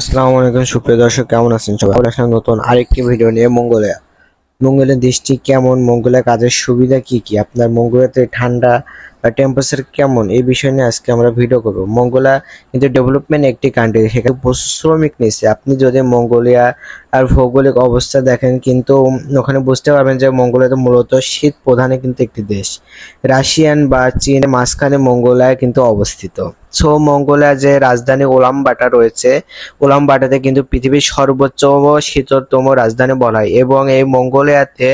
আসসালামু আলাইকুম, সুপ্রিয় দর্শক, কেমন আছেন সবাই? আসলাম নতুন আরেকটি ভিডিও নিয়ে মঙ্গোলিয়া মঙ্গোলিয়া দৃষ্টি কেমন? মঙ্গোলিয়া কাজের সুবিধা কি কি? আপনার মঙ্গোলিয়াতে ঠান্ডা বা টেম্পারেচার কেমন? এই বিষয় নিয়ে আজকে আমরা ভিডিও করব। মঙ্গোলিয়া কিন্তু ডেভেলপমেন্ট একটি কান্ট্রি সেখানে শ্রমিক নিচ্ছে আপনি যদি মঙ্গোলিয়া আর ভৌগোলিক অবস্থা দেখেন, কিন্তু ওখানে বুঝতে পারবেন যে মঙ্গোলিয়াতে মূলত শীত প্রধানে কিন্তু একটি দেশ। রাশিয়ান বা চীনের মাঝখানে মঙ্গোলিয়া কিন্তু অবস্থিত। সো, মঙ্গোলিয়া যে রাজধানী ওলামবাটা রয়েছে ওলামবাটাতে কিন্তু পৃথিবীর সর্বোচ্চ শীতলতম রাজধানী বলা হয়। এবং এই মঙ্গোলিয়াতে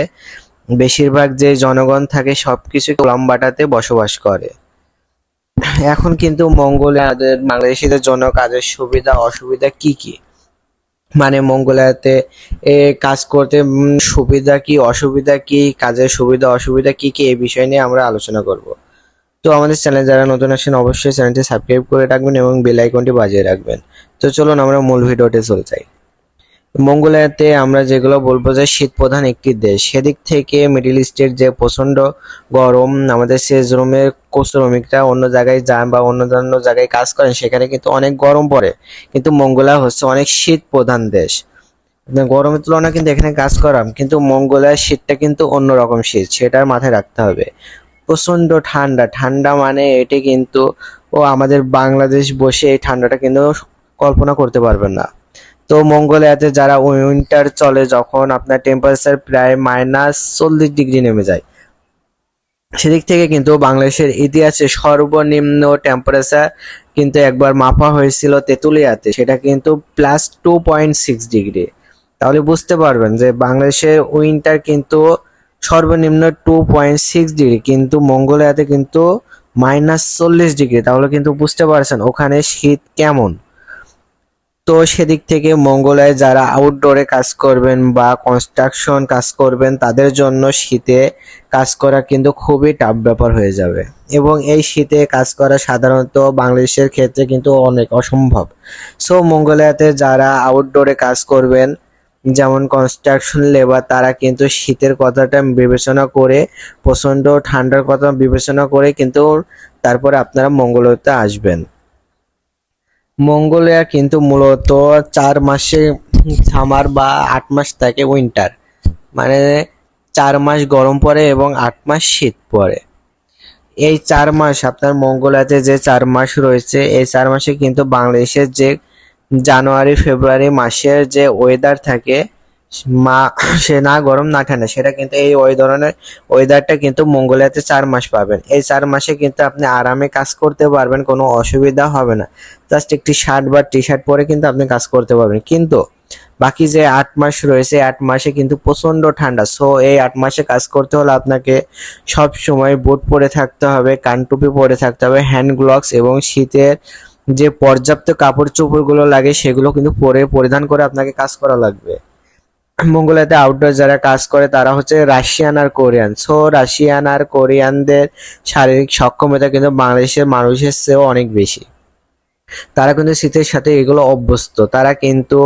বেশিরভাগ যে জনগণ থাকে সব সবকিছু উলামবাটাতে বসবাস করে। এখন কিন্তু মঙ্গোলিয়াদের বাংলাদেশিদের জন্য কাজের সুবিধা, অসুবিধা কি কি? মানে মঙ্গোলিয়াতে এ কাজ করতে সুবিধা কি, অসুবিধা কি, কাজের সুবিধা, অসুবিধা কি কি এই বিষয় নিয়ে আমরা আলোচনা করব। তো আমাদের চ্যানেল যারা নতুন আসেন অবশ্যই চ্যানেলটি সাবস্ক্রাইব করে রাখবেন এবং বেল আইকনটি বাজিয়ে রাখবেন। তো চলুন আমরা মূল ভিডিওতে চলে যাই। মঙ্গোলিয়াতে আমরা যেগুলো বলব যে শীত প্রধান একটি দেশ। সেদিক থেকে মিডিল ইস্টের যে প্রচণ্ড গরম, আমাদের সেচ রুমের শ্রমিকরা অন্য জায়গায় যান বা অন্য অন্য জায়গায় কাজ করেন, সেখানে কিন্তু অনেক গরম পড়ে। কিন্তু মঙ্গোলিয়া হচ্ছে অনেক শীত প্রধান দেশ গরমের তুলনায় কিন্তু এখানে কাজ করাম, কিন্তু মঙ্গোলিয়ার শীতটা কিন্তু অন্যরকম শীত সেটা মাথায় রাখতে হবে। প্রচণ্ড ঠান্ডা ঠান্ডা মানে এটি কিন্তু ও আমাদের বাংলাদেশ বসে এই ঠান্ডাটা কিন্তু কল্পনা করতে পারবেন না। তো মঙ্গোলিয়াতে যারা উইন্টার চলে যখন আপনার টেম্পারেচার প্রায় মাইনাস চল্লিশ ডিগ্রি নেমে যায়। সেদিক থেকে কিন্তু বাংলাদেশের ইতিহাসে সর্বনিম্ন টেম্পারেচার কিন্তু একবার মাপা হয়েছিল তেঁতুলিয়াতে, সেটা কিন্তু plus two point six degree তাহলে বুঝতে পারবেন যে বাংলাদেশের উইন্টার কিন্তু সর্বনিম্ন টু পয়েন্ট সিক্স ডিগ্রি কিন্তু মঙ্গোলিয়াতে কিন্তু মাইনাস চল্লিশ ডিগ্রি তাহলে কিন্তু বুঝতে পারছেন ওখানে শীত কেমন। তো সেদিক থেকে মঙ্গলায় যারা আউটডোরে কাজ করবেন বা কনস্ট্রাকশন কাজ করবেন, তাদের জন্য শীতে কাজ করা কিন্তু খুবই টাফ ব্যাপার হয়ে যাবে। এবং এই শীতে কাজ করা সাধারণত বাংলাদেশের ক্ষেত্রে কিন্তু অনেক অসম্ভব। সো মঙ্গোলিয়াতে যারা আউটডোরে কাজ করবেন, যেমন কনস্ট্রাকশন লেবার তারা কিন্তু শীতের কথাটা বিবেচনা করে, প্রচণ্ড ঠান্ডার কথা বিবেচনা করে কিন্তু তারপরে আপনারা মঙ্গোলিয়াতে আসবেন। মঙ্গোলিয়া কিন্তু মূলত চার মাসে সামার বা আট মাস থাকে উইন্টার মানে চার মাস গরম পড়ে এবং আট মাস শীত পড়ে। এই চার মাস, আপনার মঙ্গোলিয়াতে যে চার মাস রয়েছে, এই চার মাসে কিন্তু বাংলাদেশের যে জানুয়ারি, ফেব্রুয়ারি মাসের যে ওয়েদার থাকে মা, সে না গরম না ঠান্ডা, সেটা কিন্তু এই ওই ধরনের ওয়েদারটা কিন্তু মঙ্গোলিয়াতে চার মাস পাবেন। এই চার মাসে কিন্তু আপনি আরামে কাজ করতে পারবেন, কোনো অসুবিধা হবে না। জাস্ট একটি শার্ট বা টি শার্ট পরে কিন্তু আপনি কাজ করতে পারবেন। কিন্তু বাকি যে আট মাস রয়েছে আট মাসে কিন্তু প্রচণ্ড ঠান্ডা। সো এই আট মাসে কাজ করতে হলে আপনাকে সব সময় বুট পরে থাকতে হবে, কান টুপি পরে থাকতে হবে হ্যান্ড গ্লোভস এবং শীতের যে পর্যাপ্ত কাপড় চোপড়গুলো লাগে, সেগুলো কিন্তু পরে পরিধান করে আপনাকে কাজ করা লাগবে। মঙ্গোলিয়াতে আউটডোর যারা কাজ করে, তারা হচ্ছে রাশিয়ান আর কোরিয়ান সো রাশিয়ান আর কোরিয়ানদের শারীরিক সক্ষমতা কিন্তু বাংলাদেশের মানুষের চেয়েও অনেক বেশি। তারা কিন্তু শীতের সাথে এগুলো অভ্যস্ত। তারা কিন্তু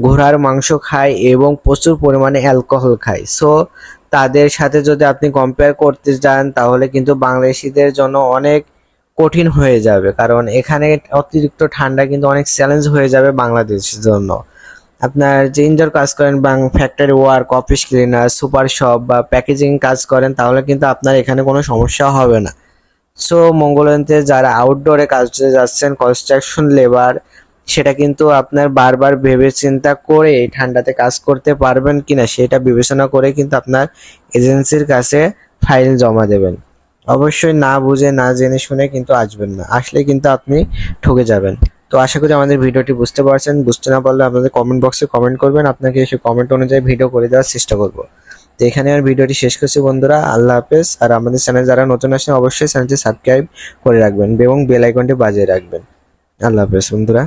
ঘোড়ার মাংস খায় এবং প্রচুর পরিমাণে অ্যালকোহল খায়। সো তাদের সাথে যদি আপনি কম্পেয়ার করতে যান, তাহলে কিন্তু বাংলাদেশিদের জন্য অনেক কঠিন হয়ে যাবে। কারণ এখানে অতিরিক্ত ঠান্ডা কিন্তু অনেক চ্যালেঞ্জ হয়ে যাবে বাংলাদেশের জন্য। আপনার যে ইনডোর কাজ করেন বা factory work office cleaner super shop বা প্যাকেজিং কাজ করেন, তাহলে কিন্তু আপনার এখানে কোনো সমস্যা হবে না। সো মঙ্গলয়াতে যারা আউটডোরে কাজ যাচ্ছেন কনস্ট্রাকশন লেবার সেটা কিন্তু আপনার বারবার ভেবে চিন্তা করে ঠান্ডাতে কাজ করতে পারবেন কিনা, সেটা বিবেচনা করে কিন্তু আপনার এজেন্সির কাছে ফাইল জমা দেবেন। অবশ্যই না বুঝে, না জেনে শুনে কিন্তু আসবেন না। আসলে কিন্তু আপনি ঠকে যাবেন। তো আশা করি আমাদের ভিডিওটি বুঝতে পারছেন। বুঝতে না পারলে আপনাদের কমেন্ট বক্সে কমেন্ট করবেন। আপনাকে সেই কমেন্ট অনুযায়ী ভিডিও করে দেওয়ার চেষ্টা করব। তো এখানে আর ভিডিওটি শেষ করছি বন্ধুরা। আল্লাহ হাফেজ। আর আমাদের চ্যানেল যারা নতুন আসেন, অবশ্যই চ্যানেলটি সাবস্ক্রাইব করে রাখবেন এবং বেল আইকনটি বাজিয়ে রাখবেন। আল্লাহ হাফেজ বন্ধুরা।